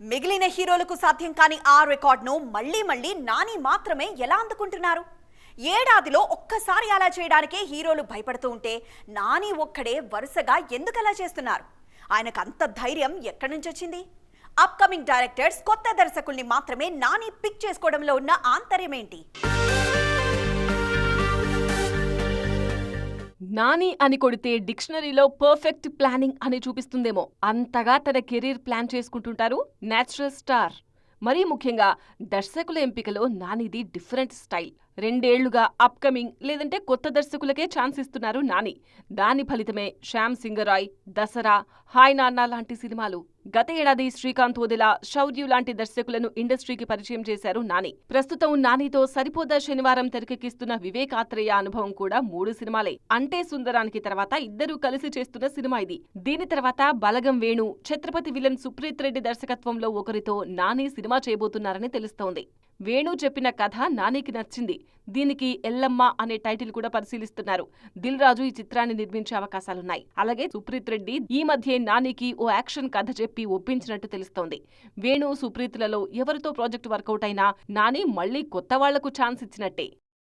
మిగిలిన హీరోలకు సాధ్యం కాని ఆ రికార్డ్ను మళ్ళీ మళ్ళీ నాని మాత్రమే ఎలా అందుకుంటున్నారు? ఏడాదిలో ఒక్కసారి అలా చేయడానికే హీరోలు భయపడుతూ ఉంటే నాని ఒక్కడే వరుసగా ఎందుకలా చేస్తున్నారు? ఆయనకు అంత ధైర్యం ఎక్కడి నుంచి వచ్చింది? అప్కమింగ్ డైరెక్టర్స్ కొత్త దర్శకుల్ని మాత్రమే నాని పిక్ చేసుకోవడంలో ఉన్న ఆంతర్యం ఏంటి నాని అని కొడితే డిక్షనరీలో పర్ఫెక్ట్ ప్లానింగ్ అని చూపిస్తుందేమో. అంతగా తన కెరీర్ ప్లాన్ చేసుకుంటుంటారు నేచురల్ స్టార్. మరీ ముఖ్యంగా దర్శకుల ఎంపికలో నానిది డిఫరెంట్ స్టైల్. రెండేళ్ళుగా అప్కమింగ్ లేదంటే కొత్త దర్శకులకే ఛాన్స్ ఇస్తున్నారు నాని. దాని ఫలితమే శ్యామ్ సింగరాయ్ దసరా హాయ్ నాన్న లాంటి సినిమాలు. గత ఏడాది శ్రీకాంత్ వదిలా శౌర్యు లాంటి దర్శకులను ఇండస్ట్రీకి పరిచయం చేశారు నాని. ప్రస్తుతం నానితో సరిపోదా శనివారం తెరకెక్కిస్తున్న వివేకాత్రేయ అనుభవం కూడా మూడు సినిమాలే. అంటే సుందరానికి తర్వాత ఇద్దరూ కలిసి చేస్తున్న సినిమా ఇది. దీని తర్వాత బలగం వేణు ఛత్రపతి విలన్ సుప్రీత్ రెడ్డి దర్శకత్వంలో ఒకరితో నాని సినిమా చేయబోతున్నారని తెలుస్తోంది. వేణు చెప్పిన కథ నానికి నచ్చింది. దీనికి ఎల్లమ్మ అనే టైటిల్ కూడా పరిశీలిస్తున్నారు. దిల్ రాజు ఈ చిత్రాన్ని నిర్మించే అవకాశాలున్నాయి. అలాగే సుప్రీత్ రెడ్డి ఈ మధ్య నానికి ఓ యాక్షన్ కథ చెప్పి ఒప్పించినట్టు తెలుస్తోంది. వేణు సుప్రీత్లలో ఎవరితో ప్రాజెక్ట్ వర్కౌట్ అయినా నాని మళ్ళీ కొత్త వాళ్ళకు ఛాన్స్ ఇచ్చినట్టే.